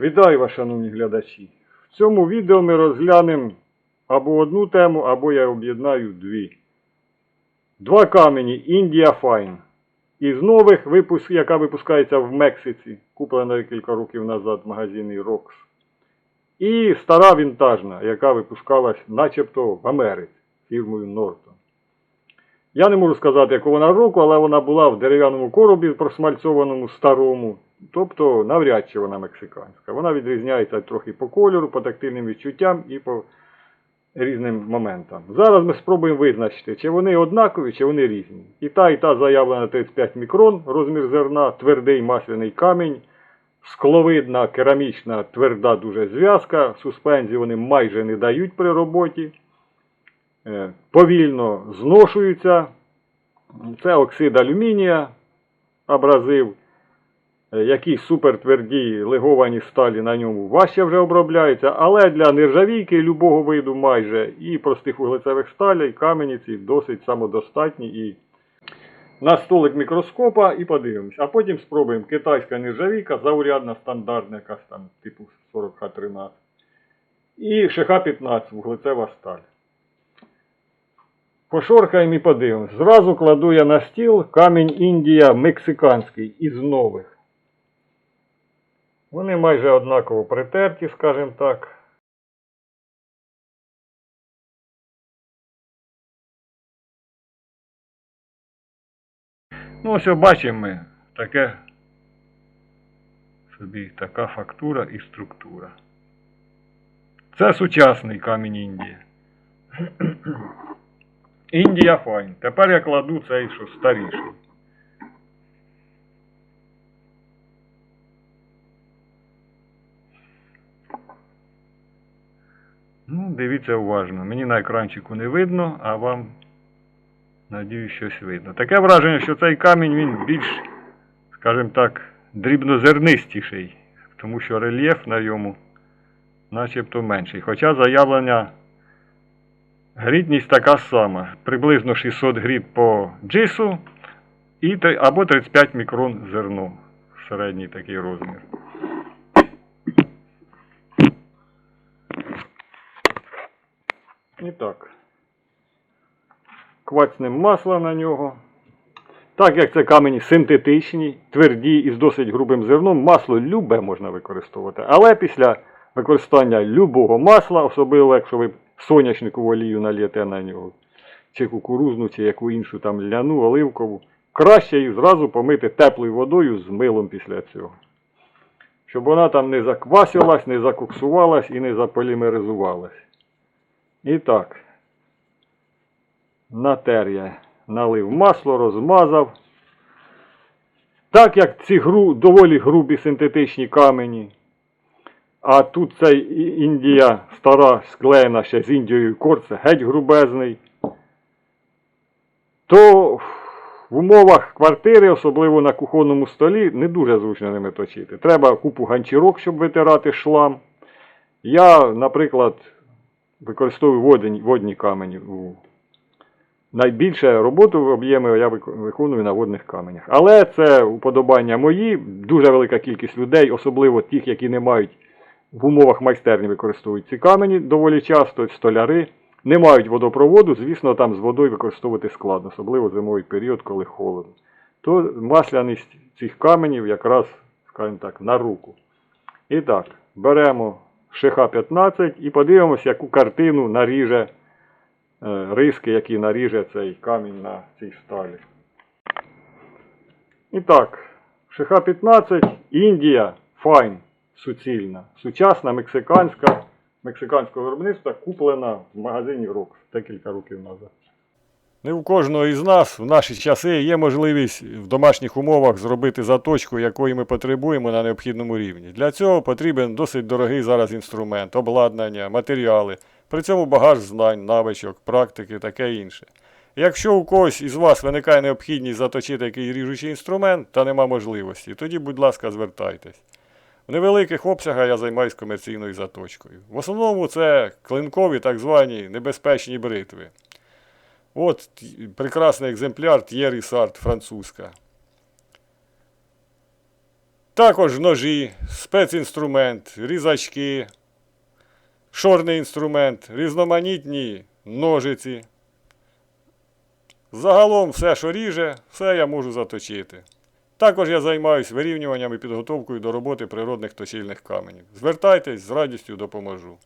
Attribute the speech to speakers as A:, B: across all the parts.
A: Вітаю вас, шановні глядачі. В цьому відео ми розглянемо або одну тему, або я об'єднаю дві. Два камені India Fine. Із нових, яка випускається в Мексиці, куплена кілька років назад в магазині Rox. І стара вінтажна, яка випускалась начебто в Америці фірмою Norton. Я не можу сказати, якого вона року, але вона була в дерев'яному коробі просмальцьованому старому. Тобто навряд чи вона мексиканська. Вона відрізняється трохи по кольору, по тактильним відчуттям і по різним моментам. Зараз ми спробуємо визначити, чи вони однакові, чи вони різні. І та, і та заявлена 35 мікрон, розмір зерна, твердий масляний камінь, скловидна, керамічна, тверда дуже зв'язка, суспензії вони майже не дають при роботі. Е, Повільно зношуються. Це оксид алюмінія, абразив. Е, Якісь супертверді леговані сталі на ньому важче вже обробляються, але для нержавійки любого виду майже і простих вуглецевих сталей камені ці досить самодостатні і на столик мікроскопа і подивимось. А потім спробуємо китайська нержавійка, заурядна, стандартна, якась там типу 40Х13. І ШХ-15 вуглецева сталь. Пошоркаємо і подивимось. Зразу кладу я на стіл камінь Індія мексиканський із нових. Вони майже однаково притерті, скажімо так. Ну, ось бачимо ми таке собі така фактура і структура. Це сучасний камінь Індії. Індія файн. Тепер я кладу цей, що старіший. Ну, дивіться уважно. Мені на екранчику не видно, а вам, надіюсь, щось видно. Таке враження, що цей камінь він більш, скажімо так, дрібнозернистіший, тому що рельєф на йому начебто менший. Хоча заявлення грідність така сама. Приблизно 600 грід по джису і, або 35 мікрон зерно. Середній такий розмір. І так. Квацнем масла на нього. Так як це камені синтетичні, тверді і з досить грубим зерном, масло любе можна використовувати. Але після використання любого масла, особливо якщо ви соняшникову олію налієте на нього, чи кукурузну, чи яку іншу там ляну, оливкову, краще її зразу помити теплою водою з милом після цього. Щоб вона там не заквасилась, не закоксувалась і не заполімеризувалась. І так. Натер я налив масло, розмазав. Так як ці гру, доволі грубі синтетичні камені, а тут цей Індія стара склеєна ще з Індією корце, геть грубезний, то в умовах квартири, особливо на кухонному столі, не дуже зручно ними точити. Треба купу ганчірок, щоб витирати шлам. Я, наприклад, використовую водні, водні камені. Найбільше роботу об'єми я виконую на водних каменях. Але це уподобання мої. Дуже велика кількість людей, особливо тих, які не мають в умовах майстерні використовують ці камені доволі часто, столяри. Не мають водопроводу, звісно, там з водою використовувати складно, особливо зимовий період, коли холодно. То масляність цих каменів якраз, скажімо так, на руку. І так, беремо ШХ-15 і подивимося, яку картину наріже е, риски, які наріже цей камінь на цій сталі. І так, ШХ-15, Індія, файн, суцільна, сучасна, мексиканська, мексиканського виробництва, куплена в магазині Рокс декілька років назад. Не у кожного із нас в наші часи є можливість в домашніх умовах зробити заточку, якої ми потребуємо на необхідному рівні. Для цього потрібен досить дорогий зараз інструмент, обладнання, матеріали, при цьому багаж знань, навичок, практики, таке інше. Якщо у когось із вас виникає необхідність заточити якийсь ріжучий інструмент та нема можливості, тоді, будь ласка, звертайтесь. Невеликих обсягах я займаюся комерційною заточкою. В основному це клинкові так звані небезпечні бритви. От прекрасний екземпляр Thierry Sartre французька. Також ножі, спецінструмент, різачки, шорний інструмент, різноманітні ножиці. Загалом все, що ріже, все я можу заточити. Також я займаюся вирівнюванням і підготовкою до роботи природних точильних каменів. Звертайтесь, з радістю допоможу.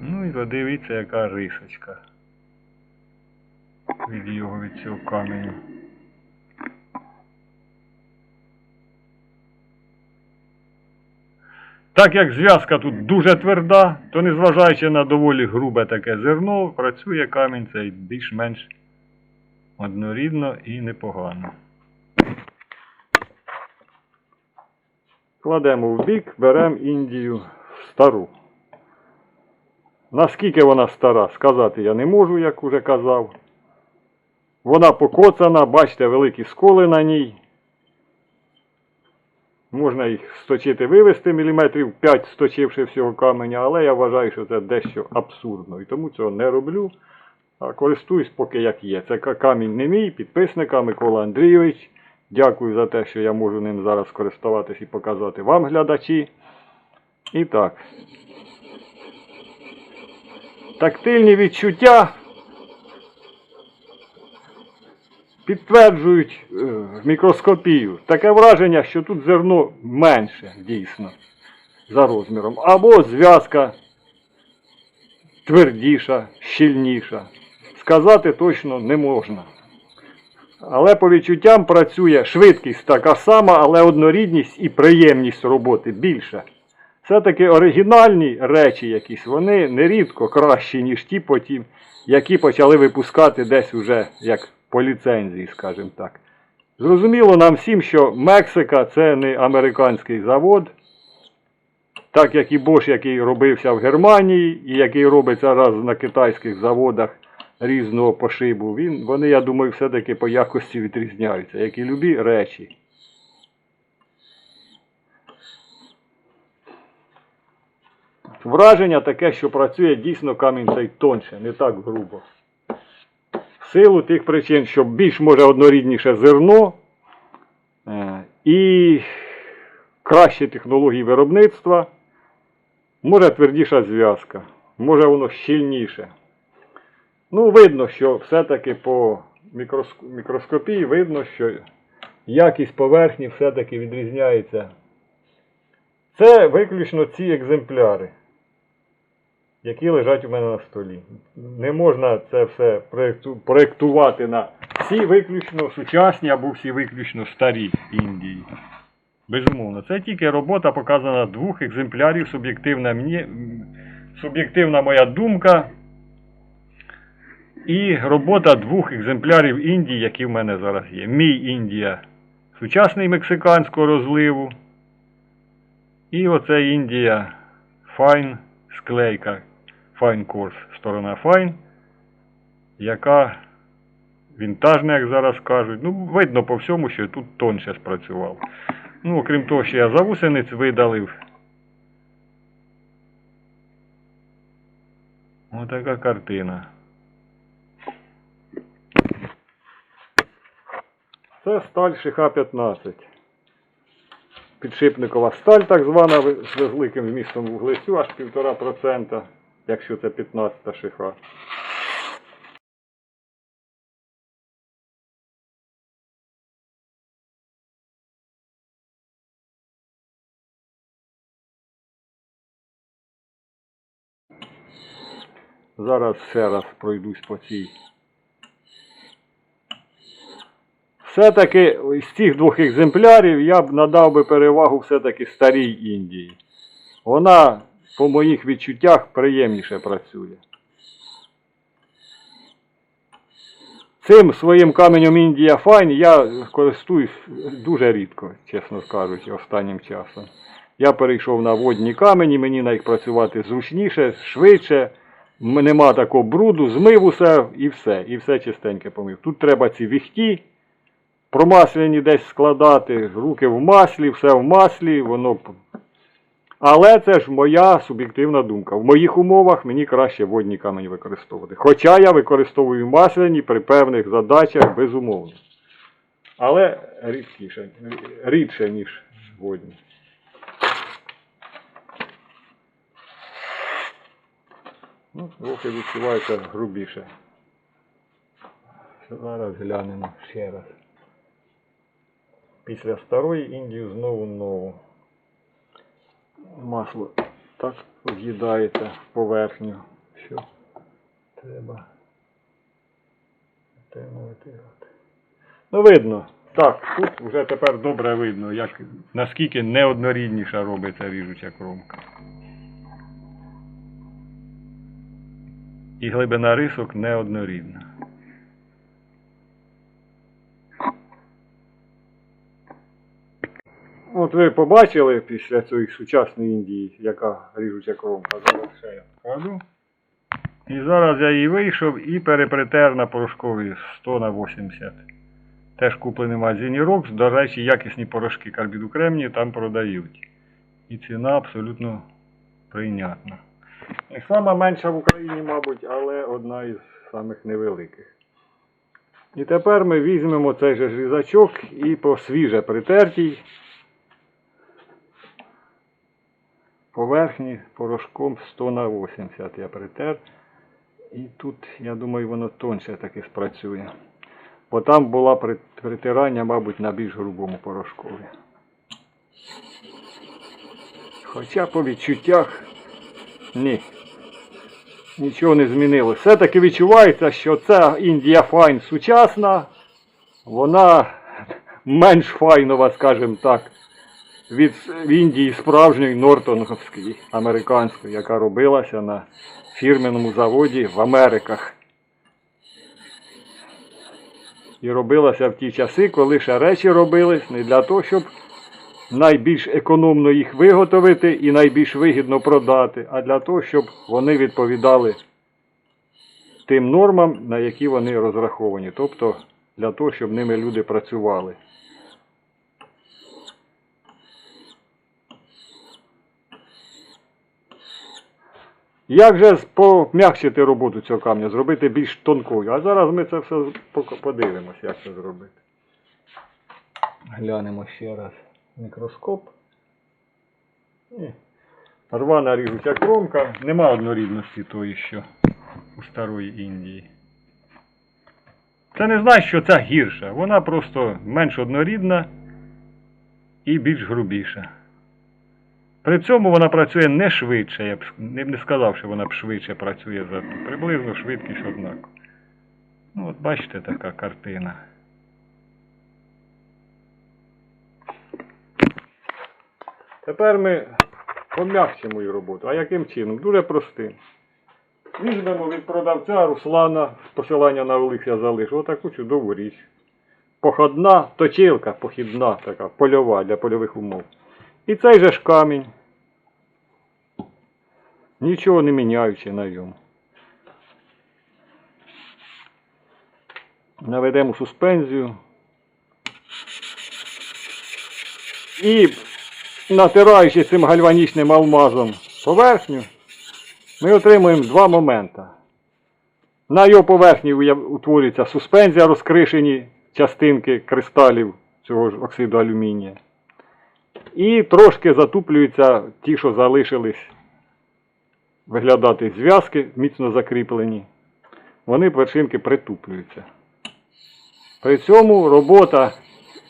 A: Ну і подивіться, яка рисочка. Від його від цього каменю. Так як зв'язка тут дуже тверда, то незважаючи на доволі грубе таке зерно, працює камінь цей більш-менш однорідно і непогано. Кладемо в бік, беремо Індію стару. Наскільки вона стара, сказати я не можу, як уже казав. Вона покоцана, бачите, великі сколи на ній. Можна їх сточити, вивести міліметрів 5, сточивши всього каменя, але я вважаю, що це дещо абсурдно. І тому цього не роблю. А користуюсь поки як є. Це камінь не мій, підписника Микола Андрійович. Дякую за те, що я можу ним зараз користуватись і показати вам, глядачі. І так. Тактильні відчуття підтверджують е, мікроскопію. Таке враження, що тут зерно менше, дійсно, за розміром. Або зв'язка твердіша, щільніша. Сказати точно не можна. Але по відчуттям працює швидкість така сама, але однорідність і приємність роботи більша. Все-таки оригінальні речі якісь, вони нерідко кращі, ніж ті потім, які почали випускати десь уже як по ліцензії, скажімо так. Зрозуміло нам всім, що Мексика це не американський завод, так як і Bosch, який робився в Германії, і який робиться зараз на китайських заводах різного пошибу, він, вони, я думаю, все-таки по якості відрізняються, як і любі речі. Враження таке, що працює дійсно камінь цей тонше, не так грубо. В силу тих причин, що більш може однорідніше зерно е, і кращі технології виробництва, може твердіша зв'язка, може воно щільніше. Ну, видно, що все-таки по мікроскопії видно, що якість поверхні все-таки відрізняється. Це виключно ці екземпляри, які лежать у мене на столі. Не можна це все проєктувати на всі виключно сучасні або всі виключно старі Індії. Безумовно, це тільки робота показана двох екземплярів, суб'єктивна, суб'єктивна моя думка. І робота двох екземплярів Індії, які в мене зараз є. Мій Індія сучасний мексиканського розливу. І оце Індія Fine склейка. Fine Course, сторона Fine, яка вінтажна, як зараз кажуть. Ну, видно по всьому, що тут тонше спрацював. Ну, окрім того, що я завусениць видалив. Отака картина. Це сталь ШХ-15. Підшипникова сталь, так звана, з великим вмістом вуглецю, аж 1,5%, якщо це 15 шиха. Зараз ще раз пройдусь по цій все-таки з цих двох екземплярів я б надав би перевагу все-таки старій Індії. Вона, по моїх відчуттях, приємніше працює. Цим своїм каменем Індія Файн я користуюсь дуже рідко, чесно кажучи, останнім часом. Я перейшов на водні камені, мені на їх працювати зручніше, швидше, нема такого бруду, змив усе і все, і все чистеньке помив. Тут треба ці віхті, промасляні десь складати, руки в маслі, все в маслі, воно. Але це ж моя суб'єктивна думка. В моїх умовах мені краще водні камені використовувати. Хоча я використовую масляні при певних задачах безумовно. Але рідкіше, рідше, ніж водні. Ну, трохи відчувається грубіше. Зараз глянемо ще раз. Після старої Індії знову нову. Масло так в'їдається в поверхню, що треба витирати. Ну, видно. Так, тут вже тепер добре видно, як, наскільки неоднорідніша робиться ріжуча кромка. І глибина рисок неоднорідна. От ви побачили після цієї сучасної Індії, яка ріжуча кромка. Зараз ще я покажу. І зараз я її вийшов і перепретер на порошкові 100 на 80. Теж куплений магазині Рокс. До речі, якісні порошки карбіду кремнію там продають. І ціна абсолютно прийнятна. Не сама менша в Україні, мабуть, але одна із самих невеликих. І тепер ми візьмемо цей же різачок і по свіже притертій поверхні порошком 100 на 80 я притер. І тут, я думаю, воно тонше таки спрацює. Бо там була притирання, мабуть, на більш грубому порошкові. Хоча по відчуттях ні. Нічого не змінилося. Все-таки відчувається, що ця Індія Файн сучасна, вона менш файнова, скажімо так, від в Індії справжньої Нортонговської, американської, яка робилася на фірменному заводі в Америках. І робилася в ті часи, коли ще речі робились не для того, щоб найбільш економно їх виготовити і найбільш вигідно продати, а для того, щоб вони відповідали тим нормам, на які вони розраховані. Тобто для того, щоб ними люди працювали. Як же пом'якшити роботу цього камня, зробити більш тонкою? А зараз ми це все подивимося, як це зробити. Глянемо ще раз мікроскоп. І рвана ріжуча кромка. Нема однорідності тої, що у старої Індії. Це не значить, що ця гірша. Вона просто менш однорідна і більш грубіша. При цьому вона працює не швидше, я б не, сказав, що вона б швидше працює за. Приблизно швидкість однаково. Ну, от бачите, така картина. Тепер ми пом'якшимо її роботу. А яким чином? Дуже простим. Візьмемо від продавця Руслана, посилання на Олix я залишу, отаку чудову річ. Походна точилка, похідна така, польова для польових умов. І цей же ж камінь. Нічого не міняючи на ньому. Наведемо суспензію. І натираючи цим гальванічним алмазом поверхню, ми отримуємо два моменти. На його поверхні утворюється суспензія, розкришені частинки кристалів цього ж оксиду алюмінія. І трошки затуплюються ті, що залишились виглядати зв'язки, міцно закріплені. Вони вершинки притуплюються. При цьому робота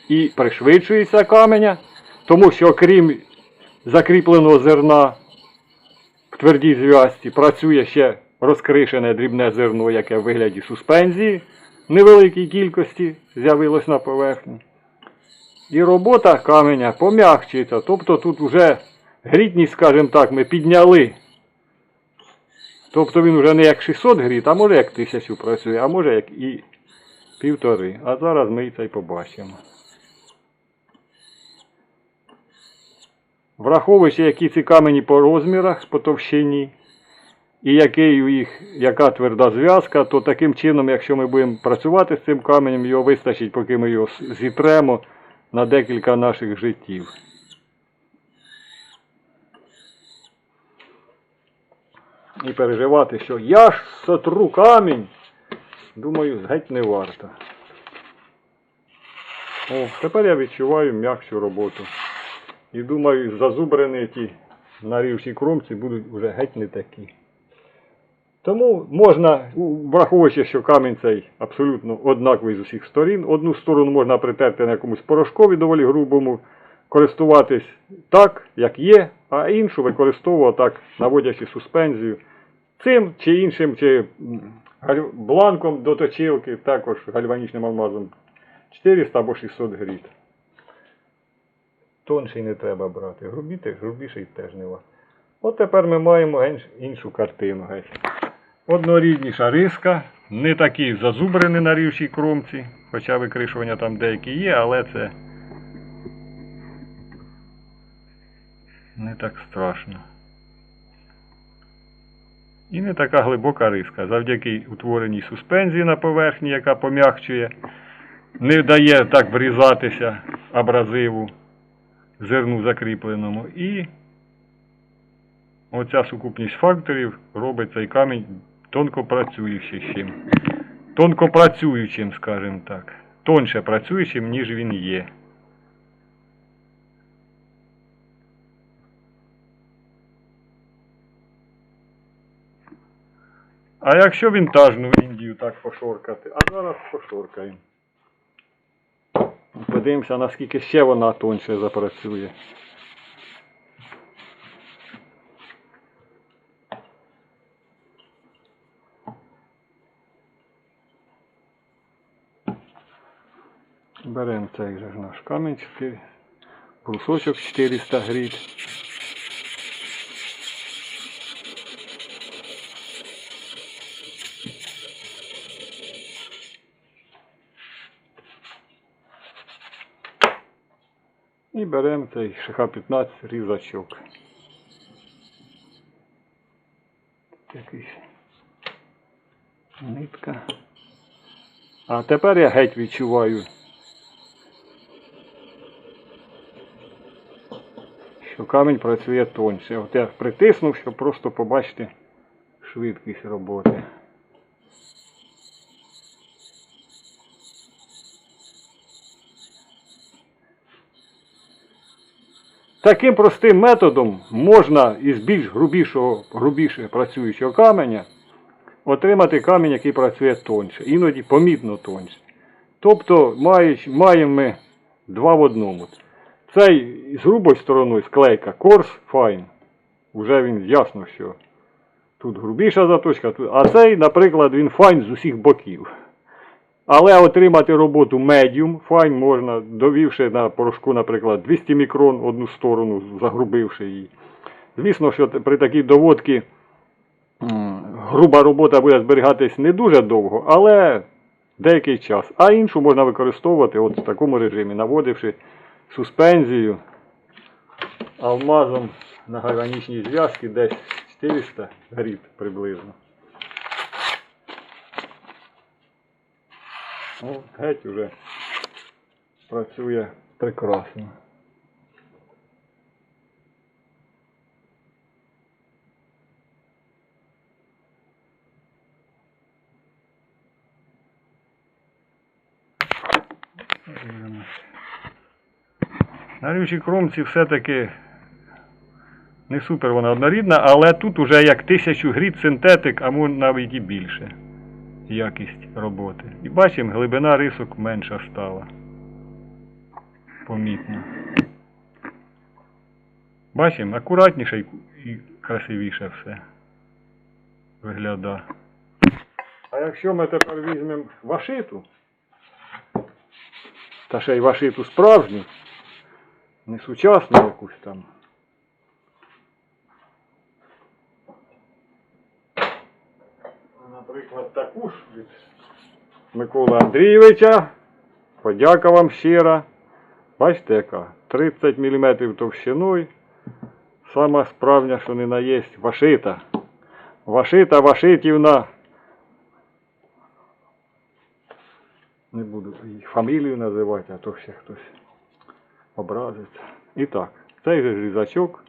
A: і пришвидшується каменя, тому що крім закріпленого зерна в твердій зв'язці працює ще розкришене дрібне зерно, яке в вигляді суспензії невеликій кількості з'явилось на поверхні. І робота каменя пом'якчується. Тобто тут вже грітність, скажімо так, ми підняли. Тобто він вже не як 600 гріт, а може як 1000 працює, а може як і півтори. А зараз ми це й побачимо. Враховуючи, які ці камені по розмірах, по товщині, і який у їх, яка тверда зв'язка, то таким чином, якщо ми будемо працювати з цим каменем, його вистачить, поки ми його зітремо на декілька наших життів. І переживати, що я ж сотру камінь, думаю, геть не варто. О, тепер я відчуваю м'якшу роботу. І думаю, зазубрені ті нарівші кромці будуть вже геть не такі. Тому можна, враховуючи, що камінь цей абсолютно однаковий з усіх сторін, одну сторону можна притерти на якомусь порошкові доволі грубому, користуватись так, як є, а іншу використовувати так, наводячи суспензію. Цим чи іншим, чи бланком до точилки, також гальванічним алмазом 400 або 600 гріт. Тонший не треба брати, грубіти, грубіший теж не варто. От тепер ми маємо іншу картину. Однорідніша риска, не такі зазубрені на рівшій кромці, хоча викришування там деякі є, але це не так страшно. І не така глибока риска. Завдяки утвореній суспензії на поверхні, яка пом'якчує, не дає так врізатися абразиву зерну закріпленому. І оця сукупність факторів робить цей камінь тонко працюючим. Тонко працюючим, скажімо так. Тонше працюючим, ніж він є. А якщо вінтажну Індію так пошоркати, а зараз пошоркаємо. Подивимося, наскільки ще вона тонше запрацює. Беремо цей же наш камінь, 4, брусочок 400 гріт. Беремо цей ШХ-15 різачок. Якийсь нитка. А тепер я геть відчуваю, що камінь працює тоньше. От я притиснув, щоб просто побачити швидкість роботи. Таким простим методом можна із більш грубішого, грубіше працюючого каменя отримати камінь, який працює тоньше, іноді помітно тоньше. Тобто маємо ми два в одному. Цей з грубою стороною склейка Coarse Fine. Уже він ясно, що тут грубіша заточка, а цей, наприклад, він файн з усіх боків. Але отримати роботу medium fine можна, довівши на порошку, наприклад, 200 мікрон одну сторону, загрубивши її. Звісно, що при такій доводці груба робота буде зберігатись не дуже довго, але деякий час. А іншу можна використовувати от в такому режимі, наводивши суспензію алмазом на гармонічній зв'язки десь 400 гріт приблизно. О, геть уже працює прекрасно. На рючій кромці все-таки не супер вона однорідна, але тут уже як тисячу гріт синтетик, а навіть і більше якість роботи. І бачимо, глибина рисок менша стала. Помітно. Бачимо, акуратніше і- красивіше все виглядає. А якщо ми тепер візьмемо вашиту, та ще й вашиту справжню, не сучасну якусь там. Наприклад, таку ж від Миколи Андрійовича. Подяка вам щира. Бачите, яка? 30 мм товщиною. Сама справжня, що не наєсть, вашита. Вашита, вашитівна. Не буду її фамілію називати, а то ще хтось образиться. І так, цей же різачок.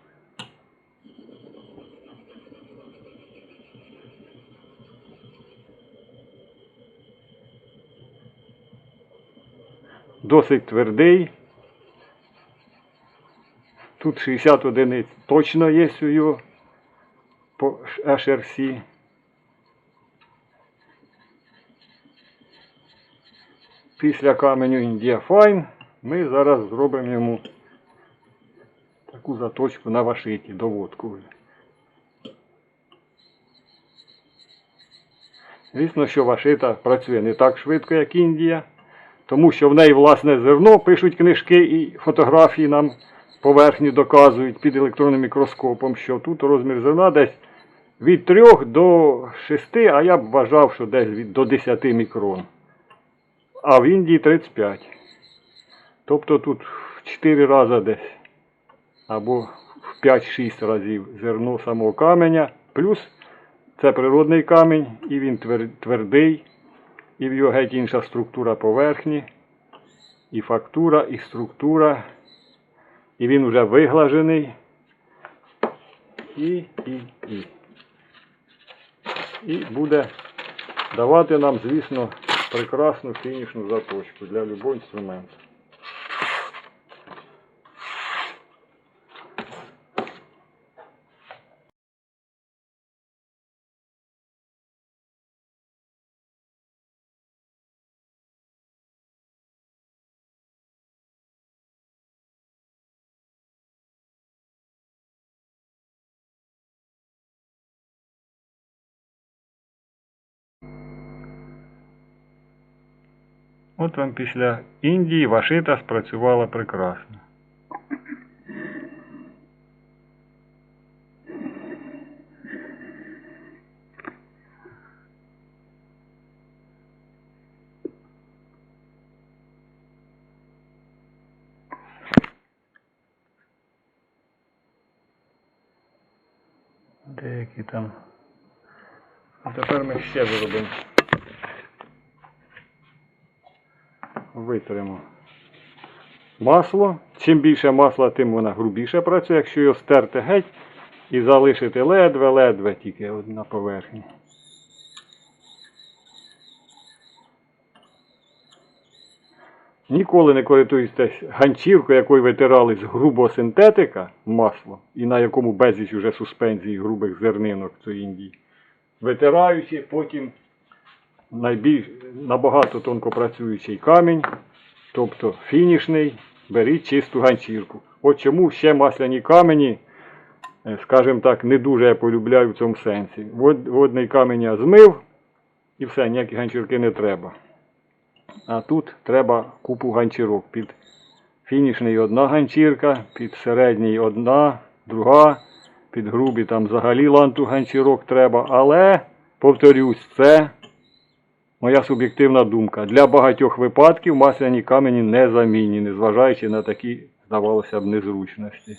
A: Досить твердий. Тут 60 одиниць точно є у по HRC. Після каменю India Fine ми зараз зробимо йому таку заточку на вашиті, доводку. Звісно, що вашита працює не так швидко, як Індія, тому що в неї власне зерно пишуть книжки і фотографії нам поверхні доказують під електронним мікроскопом, що тут розмір зерна десь від 3 до 6, а я б вважав, що десь від до 10 мікрон. А в Індії 35. Тобто тут в 4 рази десь або в 5-6 разів зерно самого каменя, плюс це природний камінь, і він твердий, і в його геть інша структура поверхні, і фактура, і структура, і він вже виглажений. І, і, і. І буде давати нам, звісно, прекрасну фінішну заточку для будь-якого інструменту. От вам після Індії вашита спрацювала прекрасно. Деякі там. А тепер ми ще виробимо. Витримо масло. Чим більше масла, тим вона грубіше працює, якщо його стерти геть і залишити ледве-ледве тільки на поверхні. Ніколи не користуйтесь ганчіркою, якою витирали з грубого синтетика масло, і на якому безліч уже суспензій грубих зернинок цій Індії. Витираючи, потім найбільш набагато тонко працюючий камінь, тобто фінішний, беріть чисту ганчірку. От чому ще масляні камені, е, скажімо так, не дуже я полюбляю в цьому сенсі. Водний камінь я змив і все, ніякі ганчірки не треба. А тут треба купу ганчірок. Під фінішний одна ганчірка, під середній одна, друга, під грубі там взагалі ланту ганчірок треба. Але, повторюсь, це моя суб'єктивна думка. Для багатьох випадків масляні камені незамінні, незважаючи на такі, здавалося б, незручності.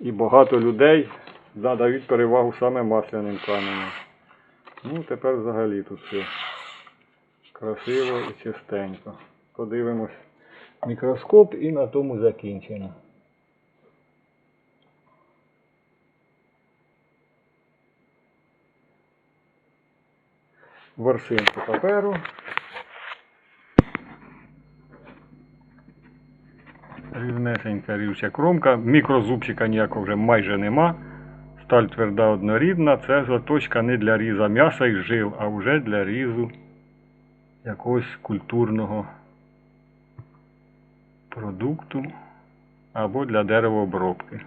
A: І багато людей надають перевагу саме масляним каменям. Ну, тепер взагалі тут все красиво і чистенько. Подивимось мікроскоп і на тому закінчено. Ворсинку паперу. Рівнесенька рівча кромка. Мікрозубчика ніякого вже майже нема. Сталь тверда однорідна. Це заточка не для різа м'яса і жил, а вже для різу якогось культурного продукту або для деревообробки.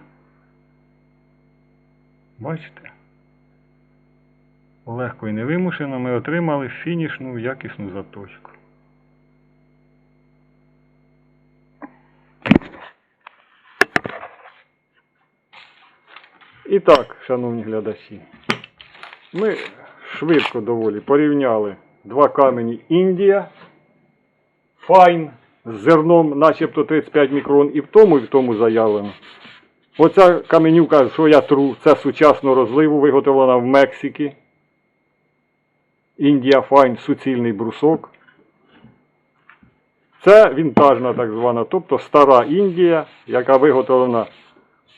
A: Бачите? Легко і невимушено ми отримали фінішну якісну заточку. І так, шановні глядачі, ми швидко доволі порівняли два камені Індія, файн з зерном, начебто 35 мікрон, і в тому, і в тому заявлено. Оця каменюка, що я тру, це сучасного розливу, виготовлена в Мексиці. Індія Файн суцільний брусок. Це вінтажна так звана, тобто стара Індія, яка виготовлена,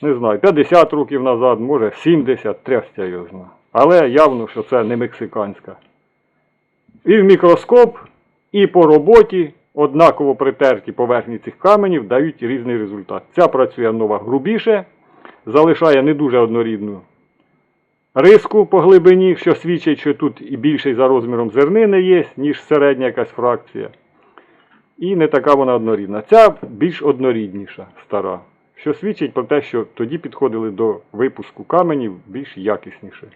A: не знаю, 50 років назад, може 70, трястя його знає. Але явно, що це не мексиканська І в мікроскоп, і по роботі однаково притерті поверхні цих каменів дають різний результат. Ця працює нова грубіше, залишає не дуже однорідну риску по глибині, що свідчить, що тут і більший за розміром зернини є, ніж середня якась фракція. І не така вона однорідна. Ця більш однорідніша, стара, що свідчить про те, що тоді підходили до випуску каменів більш якісніше.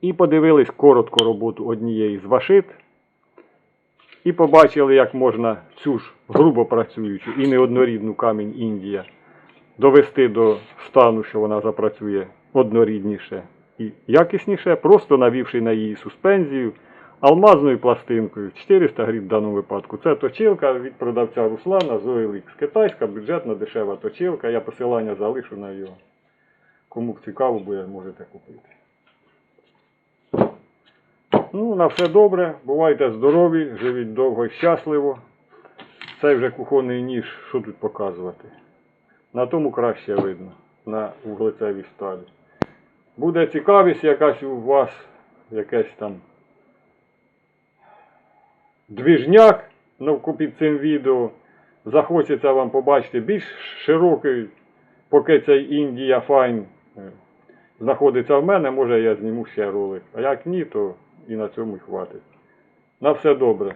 A: І подивились коротко роботу однієї з вашит. І побачили, як можна цю ж грубо працюючу і неоднорідну камінь Індія довести до стану, що вона запрацює однорідніше і якісніше, просто навівши на її суспензію алмазною пластинкою 400 гривень в даному випадку. Це точилка від продавця Руслана з Китайська бюджетна дешева точилка. Я посилання залишу на його. Кому цікаво буде, можете купити. Ну, на все добре. Бувайте здорові, живіть довго і щасливо. Цей вже кухонний ніж, що тут показувати. На тому краще видно, на вуглецевій сталі. Буде цікавість якась у вас, якесь там двіжняк навку під цим відео. Захочеться вам побачити більш широкий, поки цей Індія Файн е, знаходиться в мене, може я зніму ще ролик. А як ні, то і на цьому хватить. На все добре.